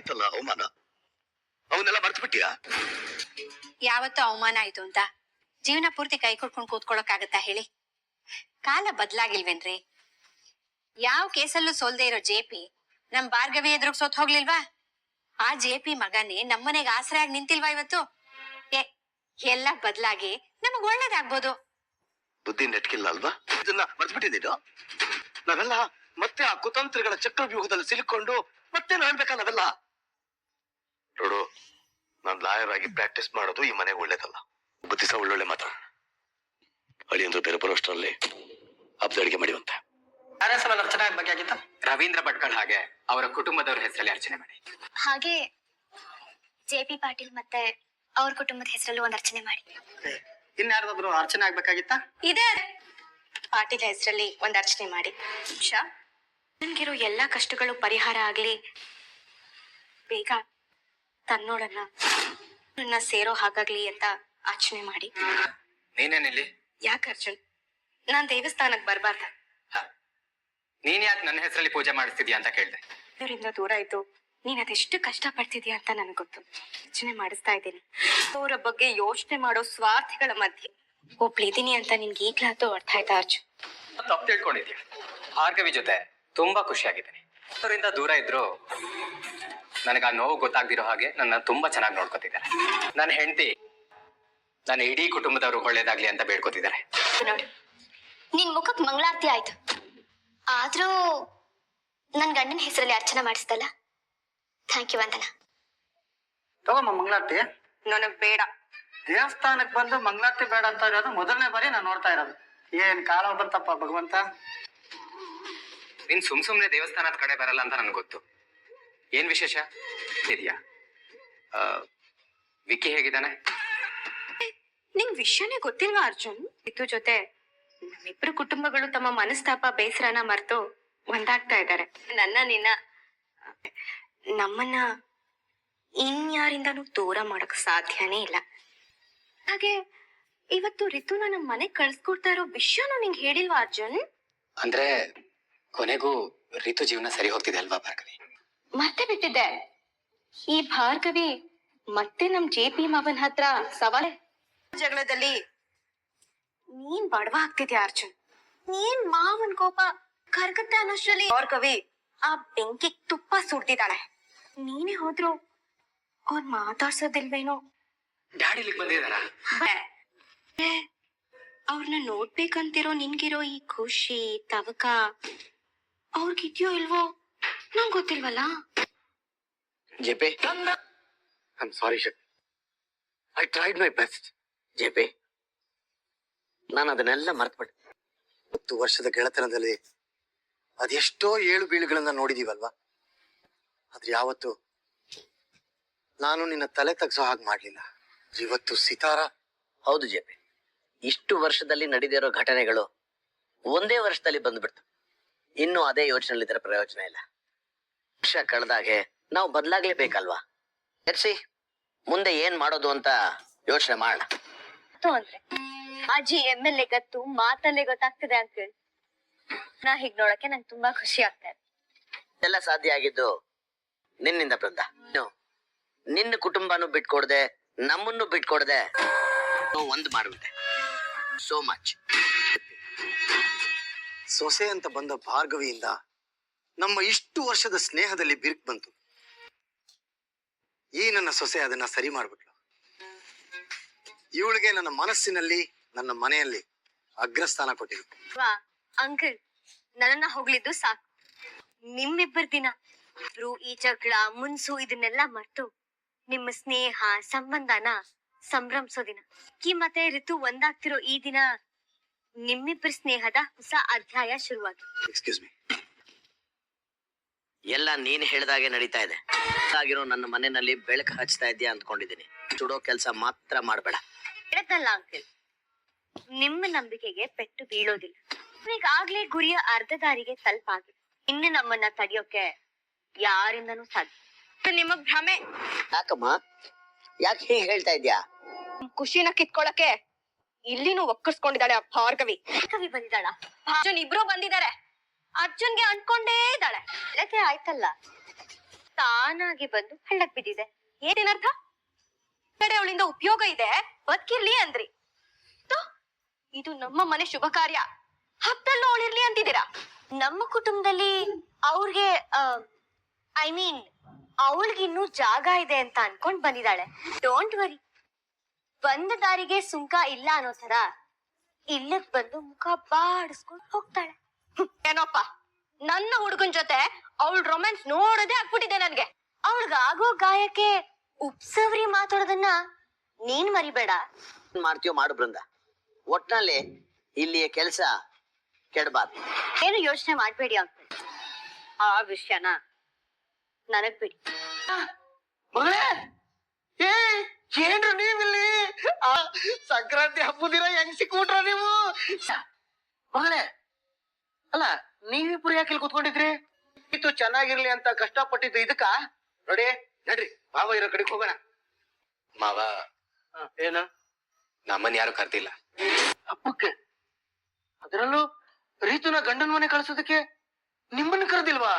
ಆಯ್ತಲ್ಲ ಅವಮಾನ? ಅವನ್ನೆಲ್ಲ ಮರ್ತು ಬಿಟ್ಟಿಯಾ ಯಾವತ್ತೂ ಅವಮಾನ ಆಯ್ತು ಅಂತ. ಜೀವನ ಪೂರ್ತಿ ಕೈ ಕೊಟ್ಕೊಂಡು ಕೂತ್ಕೊಳ್ಳೋಕಾಗತ್ತಾ ಹೇಳಿ? ಕಾಲ ಬದ್ಲಾಗಿಲ್ವೇನ್ರಿ? ಯಾವ ಕೇಸಲ್ಲೂ ಸೋಲ್ದೇ ಇರೋ ಜೆಪಿ ನಮ್ ಭಾರ್ಗವಿ ಎದುರು ಸೋತ್ ಹೋಗ್ಲಿಲ್ವಾ? ಆ ಜೆಪಿ ಮಗನೇ ನಮ್ಮನೆಗೆ ಆಸರೆಯಾಗಿ ನಿಂತಿಲ್ವಾ ಇವತ್ತು? ಏ ಎಲ್ಲ ಬದ್ಲಾಗಿ ನಮಗ್ ಒಳ್ಳೇದಾಗ್ಬೋದು. ಬುದ್ಧಿ ನೆಟ್ಕಿಲ್ಲ ಅಲ್ವಾ? ಇದನ್ನ ಮರ್ತು ಬಿಟ್ಟಿದ್ದೀನೋ ನಾವೆಲ್ಲ ಮತ್ತೆ ಆ ಕುತಂತ್ರಗಳ ಚಕ್ರವ್ಯೂಹದಲ್ಲಿ ಸಿಲುಕೊಂಡು ಮತ್ತೆ ನಾಡ್ಬೇಕಾ ನಾವೆಲ್ಲ? ನೋಡು ನಾನ್ ಲಾಯರ್ ಆಗಿ ಪ್ರಾಕ್ಟೀಸ್ ಮಾಡೋದು ಈ ಮನೆಗೆ ಒಳ್ಳೇದಲ್ಲ. ಒಬ್ಬ ದಿವಸ ಒಳ್ಳೊಳ್ಳೆ ಅಳಿ ಅಳಿಯಂದ್ರು ಬೇರೆ ಬರೋಷ್ಟರಲ್ಲಿ ಹಬ್ಬದ ಅಡಿಗೆ ಮಾಡಿವಂತೆ ಕಾರ್ಯಸಭೆಯಲ್ಲಿ ಅರ್ಚನೆ ಬಗ್ಗೆ ಆಗಿತ್ತ? ರವೀಂದ್ರ ಭಟ್ಕಳ್ ಹಾಗೆ ಅವರ ಕುಟುಂಬದವರ ಹೆಸರಲ್ಲಿ ಅರ್ಚನೆ ಮಾಡಿ. ಹಾಗೆ ಜೆ ಪಿ ಪಾಟೀಲ್ ಮತ್ತೆ ಅವ್ರ ಕುಟುಂಬದ ಹೆಸರಲ್ಲೂ ಒಂದ್ ಅರ್ಚನೆ ಮಾಡಿ. ಇನ್ಯಾರ್ದಾದ್ರು ಅರ್ಚನೆ ಆಗ್ಬೇಕಾಗಿತ್ತ ಇದೆ. ಪಾಟೀಲ್ ಹೆಸರಲ್ಲಿ ಒಂದ್ ಅರ್ಚನೆ ಮಾಡಿ. ಶಾ ನನ್ಗಿರೋ ಎಲ್ಲಾ ಕಷ್ಟಗಳು ಪರಿಹಾರ ಆಗ್ಲಿ. ಬೇಗ ತನ್ನೋಡನ್ನ ನನ್ನ ಸೇರೋ ಹಾಗಾಗ್ಲಿ ಅಂತ ಆಚರಣೆ ಮಾಡಿ. ನೀನೇನಿಲ್ಲಿ? ಯಾಕೆ ಅರ್ಜುನ್? ನಾನ್ ದೇವಸ್ಥಾನಕ್ ಬರ್ಬಾರ್ದ. ನೀನ್ ಯಾಕೆ ನನ್ನ ಹೆಸರಲ್ಲಿ ಪೂಜೆ ಮಾಡಿಸ್ತಿದ್ಯಾ ಅಂತ ಕೇಳ್ದೆ. ಇದರಿಂದ ದೂರ ಇದ್ದು ನೀನ್ ಅದೆಷ್ಟು ಕಷ್ಟ ಪಡ್ತಿದ್ಯಾ ಅಂತ ನನಗ್ ಗೊತ್ತು. ಯೋಚನೆ ಮಾಡಿಸ್ತಾ ಇದ್ದೀನಿ. ಅವರ ಬಗ್ಗೆ ಯೋಚನೆ ಮಾಡೋ ಸ್ವಾರ್ಥಿಗಳ ಮಧ್ಯೆ ಒಬ್ಳಿದೀನಿ ಅಂತ ನಿನ್ಗೆ ಈಗ್ಲಾತು ಅರ್ಥ ಆಯ್ತಾ ಅರ್ಜುನ್? ತಪ್ಪು ತಿಳ್ಕೊಂಡಿದ್ಯಾ? ಭಾರ್ಗವಿ ಜೊತೆ ತುಂಬಾ ಖುಷಿಯಾಗಿದ್ದೀನಿ. ಅವರಿಂದ ದೂರ ಇದ್ರು ನನಗೆ ಆ ನೋವು ಗೊತ್ತಾಗ್ದಿರೋ ಹಾಗೆ ನನ್ನ ತುಂಬಾ ಚೆನ್ನಾಗಿ ನೋಡ್ಕೊತಿದ್ದಾರೆ. ನನ್ನ ಹೆಂಡತಿ ನನ್ನ ಇಡೀ ಕುಟುಂಬದವರು ಒಳ್ಳೇದಾಗ್ಲಿ ಅಂತ ಬೇಡ್ಕೊತಿದ್ದಾರೆ. ನೋಡು ನಿನ್ ಮುಖಕ್ ಮಂಗಳಾರತಿ ಆಯ್ತು. ಆದ್ರೂ ನನ್ ಗಂಡನ ಹೆಸರಲ್ಲಿ ಅರ್ಚನೆ ಮಾಡಿಸ್ತಲ್ಲ ಥ್ಯಾಂಕ್ ಯು ವಂದನ. ತಗೋಮ್ಮ ಮಂಗಳಾರತಿ. ನನಗ್ ಬೇಡ. ದೇವಸ್ಥಾನಕ್ ಬಂದು ಮಂಗಳಾರತಿ ಬೇಡ ಅಂತ ಇರೋದು ಮೊದಲನೇ ಬಾರಿ ನಾನು ನೋಡ್ತಾ ಇರೋದು. ಏನ್ ಕಾಲ ಬಂತಪ್ಪ ಭಗವಂತ? ನಿನ್ ಸುಮ್ ಸುಮ್ನೆ ದೇವಸ್ಥಾನದ ಕಡೆ ಬರಲ್ಲ ಅಂತ ನನ್ಗೆ ಗೊತ್ತು. ಏನ್ ವಿಶೇಷ? ಇದೆಯಾ? ವಿಕ್ಕಿ ಹೇಗಿದ್ದಾನೆ? ನಿಂಗ್ ವಿಷಯನೇ ಗೊತ್ತಿಲ್ವಾ ಅರ್ಜುನ್? ಇದ್ರ ಜೊತೆ ನಮ್ಮಿಬ್ರು ಕುಟುಂಬಗಳು ತಮ್ಮ ಮನಸ್ತಾಪ ಬೇಸರನ ಮರೆತು ಒಂದಾಗ್ತಾ ಇದ್ದಾರೆ ನನ್ನ ನಿನ್ನ ನಮ್ಮನ್ನ ಇನ್ಯಾರಿಂದನೂ ದೂರ ಮಾಡಕ್ ಸಾಧ್ಯನೇ ಇಲ್ಲ. ಹಾಗೆ ಇವತ್ತು ರಿತುನ ನಮ್ಮ ಮನೆಗ್ ಕಳ್ಸ್ಕೊಡ್ತಾ ಇರೋ ವಿಷಯನು ನಿಂಗೆ ಹೇಳಿಲ್ವಾ ಅರ್ಜುನ್? ಅಂದ್ರೆ ಕೊನೆಗೂ ಋತು ಜೀವನ ಸರಿ ಹೋಗ್ತಿದೆ ಅಲ್ವಾ ಭಾರ್ಗವಿ? ಮತ್ತೆ ಬಿಟ್ಟಿದ್ದೆ ಈ ಭಾರ್ಗವಿ ಮತ್ತೆ ನಮ್ ಜೆ ಪಿ ಮಾವನ್ ಹತ್ರ ಸವಾಲೆ ಜಗಳದಲ್ಲಿ ನೀನ್ ಬಡವ ಆಗ್ತಿದ್ಯಾ ಅರ್ಜುನ್? ನೀನ್ ಮಾವನ್ ಕೋಪ ಕರ್ಗತ್ತೆ ಅನ್ನೋಷ್ಟ್ರಲ್ಲಿ ಭಾರ್ಗವಿ ಆ ಬೆಂಕಿ ತುಪ್ಪ ಸುಡ್ತಿದ್ದಾಳೆ ನೀನೇ ಹೋದ್ರು ಅವ್ರ್ ಮಾತಾಡ್ಸೋದಿಲ್ವೇನೋ? ಡ್ಯಾಡಿ ಇಲ್ಲಿಗೆ ಬಂದಿದಾರ ಅವ್ರನ್ನ ನೋಡ್ಬೇಕಂತಿರೋ ನಿನ್ಗಿರೋ ಈ ಖುಷಿ ತವಕ ಅವ್ರಿಗಿದ್ಯೋ ಇಲ್ವೋ? ನಂಗ್ ಗೊತ್ತಿಲ್ವಲ್ಲ? JP I'm sorry Shakti I tried my best JP ನಾನು ಅದನ್ನೆಲ್ಲ ಮರ್ತ್ಬಿಟ್ಟೆ. ಹತ್ತು ವರ್ಷದ ಗೆಳತನದಲ್ಲಿ ಅದೆಷ್ಟೋ ಏಳು ಬೀಳುಗಳನ್ನ ನೋಡಿದೀವಲ್ವಾ? ಆದ್ರೆ ಯಾವತ್ತು ನಾನು ನಿನ್ನ ತಲೆ ತಗ್ಸೋ ಹಾಗೆ ಮಾಡ್ಲಿಲ್ಲ. ಇವತ್ತು ಸಿತಾರ. ಹೌದು ಜೆಪೆ ಇಷ್ಟು ವರ್ಷದಲ್ಲಿ ನಡೆದಿರೋ ಘಟನೆಗಳು ಒಂದೇ ವರ್ಷದಲ್ಲಿ ಬಂದ್ಬಿಡ್ತು. ಇನ್ನು ಅದೇ ಯೋಚನೆ ಪ್ರಯೋಜನ ಇಲ್ಲ. ವರ್ಷ ಕಳೆದಾಗೆ ನಾವು ಬದಲಾಗ್ಲೇಬೇಕಲ್ವಾ? ಎರ್ಸಿ ಮುಂದೆ ಏನ್ ಮಾಡೋದು ಅಂತ ಯೋಚನೆ ಮಾಡೋಣ ಅಂದ್ರೆ ಅಜ್ಜಿ ಎಂ ಎಲ್ ಎ ಗತ್ತು ಮಾತಲ್ಲೇ ಗೊತ್ತಾಗ್ತದೆ ಅಂಕಲ್. ನಾ ಹೀಗ್ ನೋಡಕ್ಕೆ ನಂಗೆ ತುಂಬಾ ಖುಷಿ ಆಗ್ತಾ ಇದೆ. ಎಲ್ಲ ಸಾಧ್ಯ ಆಗಿದ್ದು ನಿನ್ನಿಂದ ಬೃಂದ ಇನ್ನು ನಿನ್ನ ಕುಟುಂಬನೂ ಬಿಟ್ಕೊಡ್ದೆ ನಮ್ಮನ್ನು ಬಿಟ್ಕೊಡ್ದೆ ನಾವು ಒಂದ್ ಮಾಡ್ಬಿಟ್ಟೆ ಸೋ ಮಚ್ ಸೊಸೆ ಅಂತ ಬಂದ ಭಾರ್ಗವಿಯಿಂದ ನಮ್ಮ ಇಷ್ಟು ವರ್ಷದ ಸ್ನೇಹದಲ್ಲಿ ಬಿರುಕು ಬಂತು. ಈ ನನ್ನ ಸೊಸೆ ಅದನ್ನ ಸರಿ ಮಾಡ್ಬಿಟ್ಲು. ಇವಳಿಗೆ ನನ್ನ ಮನಸ್ಸಿನಲ್ಲಿ ನನ್ನ ಮನೆಯಲ್ಲಿ ಅಗ್ರಸ್ಥಾನ ಕೊಟ್ಟಿದ್ರು ವಾ ಅಂಕಲ್ ನನ್ನನ್ನ ಹೊಗಳಿದ್ದು ಸಾಕು. ನಿಮ್ಮಿಬ್ಬರ ದಿನ ಇಬ್ರು ಈ ಜಗಳ ಮುನ್ಸು ಇದನ್ನೆಲ್ಲ ಮರ್ತು ನಿಮ್ಮ ಸ್ನೇಹ ಸಂಬಂಧನ ಸಂಭ್ರಮಿಸೋ ದಿನ. ಈ ಮತ್ತೆ ಋತು ಒಂದಾಗ್ತಿರೋ ಈ ದಿನ ನಿಮ್ಮಿಬ್ಬರ ಸ್ನೇಹದ ಹೊಸ ಅಧ್ಯಾಯ ಶುರುವಾಗಿ ಎಕ್ಸ್ಕ್ಯೂಸ್ ಮೀ ಎಲ್ಲ ನೀನ್ ಹೇಳ್ದಾಗೆ ನಡೀತಾ ಇದೆ. ಆಗಿರೋ ನನ್ನ ಮನೆಯಲ್ಲಿ ಬೆಳಕು ಹಚ್ತಾ ಇದ್ಯಾ ಅಂದ್ಕೊಂಡಿದ್ದೀನಿ. ಚುಡೋ ಕೆಲಸ ಮಾತ್ರ ಮಾಡಬೇಡ. ಹೇಳ್ತಲ್ಲ ಅಂಕಲ್ ನಿಮ್ಮ ನಂಬಿಕೆಗೆ ಪೆಟ್ಟು ಬೀಳೋದಿಲ್ಲ. ಈಗಾಗ್ಲೇ ಗುರಿಯ ಅರ್ಧ ದಾರಿಗೆ ತಲುಪಾಗಿದೆ ಇನ್ನು ನಮ್ಮನ್ನ ತಡೆಯೋಕೆ ಯಾರಿಂದನೂ ಸಾಧ್ಯ ನಿಮ್ಮ ನಿಮಗ್ ಭ್ರಮೆ. ಯಾಕಮ್ಮ? ಯಾಕೆ ಹೀಗೆ ಹೇಳ್ತಾ ಇದ್ಯಾ? ಖುಷಿನ ಕಿತ್ಕೊಳಕ್ಕೆ ಇಲ್ಲಿನೂ ಒಕ್ಕರ್ಸ್ಕೊಂಡಿದ್ದಾಳೆ ಆ ಭಾರ್ಗವಿ. ಕವಿ ಬಂದಿದ್ದಾಳ? ಇಬ್ರು ಬಂದಿದ್ದಾರೆ. ಅರ್ಜುನ್ಗೆ ಅನ್ಕೊಂಡೇ ಇದ್ದಾಳೆ. ಬೆಳಗ್ಗೆ ಆಯ್ತಲ್ಲ? ತಾನಾಗಿ ಬಂದು ಹಳ್ಳಕ್ ಬಿದ್ದಿದೆ. ಏನೇನರ್ಥ ಕಡೆ ಅವಳಿಂದ ಉಪಯೋಗ ಇದೆ. ಬದುಕಿರ್ಲಿ ಅಂದ್ರಿ. ಇದು ನಮ್ಮ ಮನೆ ಶುಭ ಕಾರ್ಯ. ಹತ್ತಲ್ಲೂ ಅವಳಿರ್ಲಿ ಅಂತಿದ್ದೀರಾ? ನಮ್ಮ ಕುಟುಂಬದಲ್ಲಿ ಅವ್ರಿಗೆ ಐ ಮೀನ್ ಅವಳಿಗಿನ್ನೂ ಜಾಗ ಇದೆ ಅಂತ ಅನ್ಕೊಂಡ್ ಬಂದಿದ್ದಾಳೆ. Don't worry. ಬಂದ ದಾರಿಗೆ ಸುಂಕ ಇಲ್ಲ ಅನ್ನೋ ತರ ಇಲ್ಲಕ್ ಬಂದು ಮುಖ ಬಾಡಿಸ್ಕೊಂಡು ಹೋಗ್ತಾಳೆ. ಏನೋಪ್ಪ ನನ್ನ ಹುಡುಗನ್ ಜೊತೆ ಅವಳ ರೊಮ್ಯಾನ್ಸ್ ನೋಡೋದೇ ಆಗ್ಬಿಟ್ಟಿದೆ ನನ್ಗೆ. ಅವಳಿಗಾಗೋ ಗಾಯಕ್ಕೆ ಉಪ್ಸವ್ರಿ ಮಾತಾಡೋದನ್ನ ನೀನ್ ಮರಿಬೇಡ. ಮಾಡ್ತೀಯೋ ಮಾಡು ಬೃಂದ. ಒಟ್ನಲ್ಲಿ ಇಲ್ಲಿಯ ಕೆಲಸ ಕೆಡಬಾರ್ದು. ಏನು ಯೋಚನೆ ಮಾಡ್ಬೇಡಿ ಅಂತ ಆ ವಿಷಯನ ನನಗ್ ಬಿಡಿ. ಮಗಳೇ! ಏ ಏನ್ರು ನೀವಿಲ್ಲಿ? ಆ ಸಂಕ್ರಾಂತಿ ಹಬ್ಬದಿರ ಹೆಂಗ್ ಸಿಕ್ಬಿಟ್ರ ನೀವು? ಮಗಳೇ ಅಲ್ಲ ಪುರಿ ಯಾಕೆ ಇಲ್ಲಿ ಕೂತ್ಕೊಂಡಿದ್ರಿ? ಇದು ಚೆನ್ನಾಗಿರ್ಲಿ ಅಂತ ಕಷ್ಟಪಟ್ಟಿದ್ದು ಇದಕ್ಕ? ನೋಡಿ ನಡ್ರಿ ಬಾವ ಇರೋ ಕಡೆಗೆ ಹೋಗೋಣ. ಮಾವ ಏನ ಏನು? ನಮ್ಮನ್ ಯಾರು ಕರ್ದಿಲ್ಲ. ಹಬ್ಬಕ್ಕೆ? ಅದರಲ್ಲೂ ರೀತುನ ಗಂಡನ ಮನೆ ಕಳ್ಸೋದಕ್ಕೆ ನಿಮ್ಮನ್ನ ಕರೆದಿಲ್ವಾ?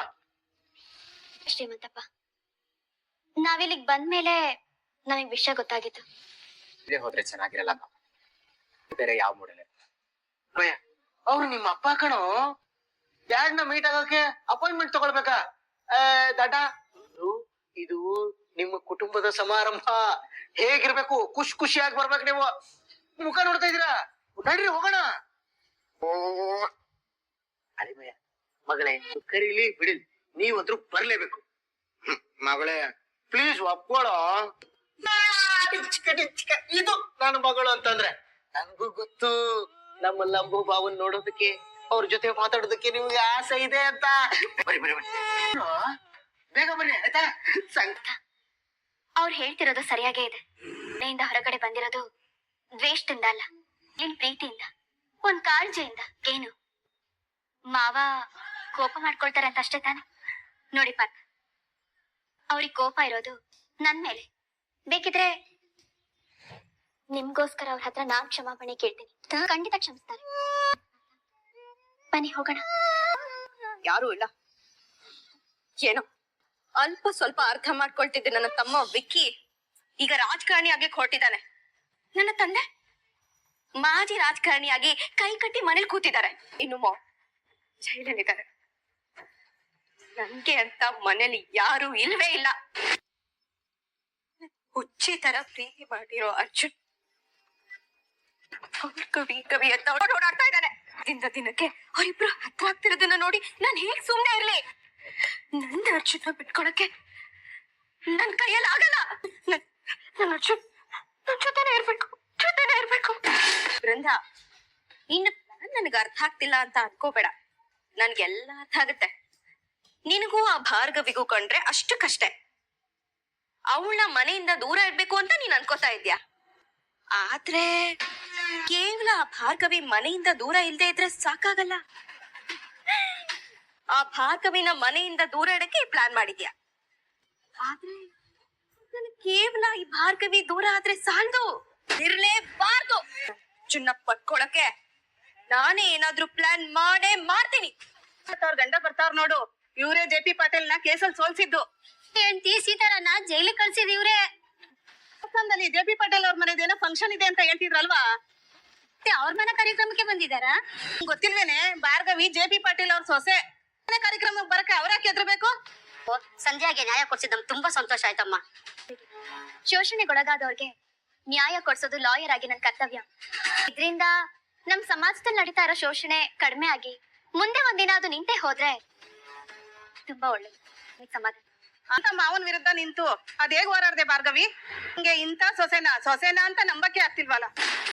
ಶ್ರೀಮಂತಪ್ಪ ನಾವಿಲ್ಲಿಗ್ ಬಂದ್ಮೇಲೆ ನಮಗ್ ವಿಷಯ ಗೊತ್ತಾಗಿತ್ತು. ಇಲ್ಲೇ ಹೋದ್ರೆ ಚೆನ್ನಾಗಿರಲ್ಲ ಮಾವ. ಬೇರೆ ಯಾವ ಮೂಡಲೆ ಭಯ ಅವ್ರು ನಿಮ್ಮ ಅಪ್ಪ ಕಣೋ? ಯಾರನ್ನ ಮೀಟ್ ಆಗೋಕೆ ಅಪಾಯಿಂಟ್ಮೆಂಟ್ ತಗೊಳ್ಬೇಕಾ? ದಡ್ಡ ಇದು ನಿಮ್ಮ ಕುಟುಂಬದ ಸಮಾರಂಭ. ಹೇಗಿರ್ಬೇಕು? ಖುಷಿ ಖುಷಿಯಾಗಿ ಬರ್ಬೇಕು ನೀವು. ಮುಖ ನೋಡ್ತಾ ಇದೀರಾ ನಡ್ರಿ, ಹೋಗೋಣ. ಮಗಳೇ, ಕರೀಲಿ ಬಿಡಿಲಿ ನೀವಂದ್ರೂ ಬರ್ಲೇಬೇಕು. ಮಗಳೇ ಪ್ಲೀಸ್ ಒಪ್ಕೊಳ್ಳೋ ಇದು ನನ್ನ ಮಗಳು ಅಂತಂದ್ರೆ ನಂಗೂ ಗೊತ್ತು. ನಮ್ಮ ಲಂಬು ಬಾವನ್ ನೋಡೋದಕ್ಕೆ ಅವ್ರ ಜೊತೆ ಮಾತಾಡೋದಕ್ಕೆ ನಿಮ್ಗೆ ಆಸೆ ಇದೆ ಅಂತ. ಬರಿ ಬರಿ ಬೇಗ ಬನ್ನಿ, ಆಯ್ತಾ? ಸಂಕಟ ಅವ್ರು ಹೇಳ್ತಿರೋದು ಸರಿಯಾಗೇ ಇದೆ. ಮನೆಯಿಂದ ಹೊರಗಡೆ ಬಂದಿರೋದು ದ್ವೇಷದಿಂದ ಅಲ್ಲ, ನಿನ್ ಪ್ರೀತಿಯಿಂದ, ಒಂದ್ ಕಾಳಜಿಯಿಂದ. ಏನು? ಮಾವ ಕೋಪ ಮಾಡ್ಕೊಳ್ತಾರೆ ಅಂತ ಅಷ್ಟೇ ತಾನೆ? ನೋಡಿ ಪಾರ್ಥ ಅವ್ರಿಗೆ ಕೋಪ ಇರೋದು ನನ್ ಮೇಲೆ. ಬೇಕಿದ್ರೆ ನಿಮ್ಗೋಸ್ಕರ ಅವ್ರ ಹತ್ರ ನಾನ್ ಕ್ಷಮಾಪಣೆ ಕೇಳ್ತೀನಿ. ಖಂಡಿತ ಕ್ಷಮಿಸ್ತಾರೆ. ಬನ್ನಿ, ಹೋಗೋಣ. ಯಾರು ಇಲ್ಲ. ಏನೋ? ಅಲ್ಪ ಸ್ವಲ್ಪ ಅರ್ಥ ಮಾಡ್ಕೊಳ್ತಿದ್ದೆ ನನ್ನ ತಮ್ಮ ವಿಕ್ಕಿ. ಈಗ ರಾಜಕಾರಣಿ ಆಗ್ಲಿಕ್ಕೆ ಹೊರಟಿದ್ದಾನೆ. ನನ್ನ ತಂದೆ? ಮಾಜಿ ರಾಜಕಾರಣಿಯಾಗಿ ಕೈ ಕಟ್ಟಿ ಮನೇಲಿ ಕೂತಿದ್ದಾರೆ. ಇನ್ನು ಮೋ ಜೈಲಲ್ಲಿದ್ದಾರೆ. ನನ್ಗೆ ಅಂತ ಮನೇಲಿ ಯಾರು ಇಲ್ವೇ ಇಲ್ಲ. ಹುಚ್ಚಿ ತರ ಪ್ರೀತಿ ಮಾಡಿರೋ ಅರ್ಜುನ್. ಕವಿ ಕವಿ ಅಂತ ಓಡ್- ಓಡಾಡ್ತಾ ಇದ್ದಾನೆ. ದಿನದ ದಿನಕ್ಕೆ ಅವರಿಬ್ರು ಹತ್ರ ಆಗ್ತಿರೋದನ್ನ ನೋಡಿ ನಾನು ಹೇಗ್ ಸುಮ್ಮನೆ ಇರ್ಲಿ? ನನ್ನ ಅರ್ಜುನ ಬಿಟ್ಕೊಳಕ್ಕೆ ನನ್ ಕೈಯಲ್ಲಿ ಆಗಲ್ಲ. ನನ್ ನನ್ ಅರ್ಜುನ್ ನನ್ನ ಜೊತೆನೆ ಇರ್ಬೇಕು. ಜೊತೆನೆ ಇರ್ಬೇಕು. ಬೃಂದ ಇನ್ನು ನನಗೆ ಅರ್ಥ ಆಗ್ತಿಲ್ಲ ಅಂತ ಅನ್ಕೋಬೇಡ. ನನ್ಗೆಲ್ಲ ಅರ್ಥ ಆಗುತ್ತೆ. ನಿನಗೂ ಆ ಭಾರ್ಗವಿಗೂ ಕಂಡ್ರೆ ಅಷ್ಟಕ್ಕಷ್ಟೇ. ಅವಳ ಮನೆಯಿಂದ ದೂರ ಇರ್ಬೇಕು ಅಂತ ನೀನ್ ಅನ್ಕೋತಾ ಇದ್ಯಾ ಆದ್ರೆ ಕೇವಲ ಆ ಭಾರ್ಗವಿ ಮನೆಯಿಂದ ದೂರ ಇಲ್ದೇ ಇದ್ರೆ ಸಾಕಾಗಲ್ಲ. ಆ ಭಾರ್ಗವಿನ ಮನೆಯಿಂದ ದೂರ ಇಡಕ್ಕೆ ಪ್ಲಾನ್ ಮಾಡಿದ್ಯಾ? ಆದ್ರೆ ನನ್ ಕೇವಲ ಈ ಭಾರ್ಗವಿ ದೂರ ಆದ್ರೆ ಸಾಲದು. ಇರ್ಲೇಬಾರ್ದು. ಚುನ್ನ ಪಟ್ಕೊಳಕ್ಕೆ ನಾನೇ ಏನಾದ್ರೂ ಪ್ಲಾನ್ ಮಾಡೇ ಮಾಡ್ತೀನಿ. ಅವ್ರ ಗಂಡ ಬರ್ತಾರ ನೋಡು, ಇವ್ರೇ ಜೆ ಪಿ ಪಾಟೀಲ್ನ ಕೇಸಲ್ಲಿ ಸೋಲ್ಸಿದ್ದು ಹೆಂಡತಿ ಸೀತಾರನ್ನ ಜೈಲಿಗೆ ಕಳ್ಸಿದ್ ಇವ್ರೆ? ಜೆ ಪಿ ಪಾಟೀಲ್ ಅವ್ರ ಮನೇದೇನೋ ಫಂಕ್ಷನ್ ಇದೆ ಅಂತ ಹೇಳ್ತಿದ್ರಲ್ವಾ? ಅವ್ರ ಮನೆ ಕಾರ್ಯಕ್ರಮಕ್ಕೆ ಬಂದಿದಾರಾ ಗೊತ್ತಿಲ್ವೇನೆ ಭಾರ್ಗವಿ ಜೆ ಪಿ ಪಾಟೀಲ್ ಅವ್ರ ಸೊಸೆ. ಮನೆ ಕಾರ್ಯಕ್ರಮಕ್ಕೆ ಬರಕ್ಕೆ ಅವ್ರಾಕೆ ಹೆದರ್ಬೇಕು? ಸಂಧ್ಯಾಗೆ ನ್ಯಾಯ ಕೊಡ್ಸಿದ್ ನಮ್ಗೆ ತುಂಬಾ ಸಂತೋಷ ಆಯ್ತಮ್ಮ. ಶೋಷಣೆಗೊಳಗಾದವ್ರಿಗೆ ನ್ಯಾಯ ಕೊಡ್ಸೋದು ಲಾಯರ್ ಆಗಿ ನನ್ನ ಕರ್ತವ್ಯ. ಇದ್ರಿಂದ ನಮ್ ಸಮಾಜದಲ್ಲಿ ನಡೀತಾ ಇರೋ ಶೋಷಣೆ ಕಡಿಮೆ ಆಗಿ ಮುಂದೆ ಒಂದಿನ ಅದು ನಿಂತೆ ಹೋದ್ರೆ ತುಂಬಾ ಒಳ್ಳೇದು. ಸಮಾಧಾನ ಅಂತ ಮಾವನ್ ವಿರುದ್ಧ ನಿಂತು ಅದ್ ಹೇಗ್ ಹೋರಾಡ್ದೆ ಭಾರ್ಗವಿ? ಹಿಂಗೆ ಇಂಥ ಸೊಸೆನಾ ಸೊಸೆನ ಅಂತ ನಂಬಕ್ಕೆ ಆಗ್ತಿಲ್ವಲ್ಲ?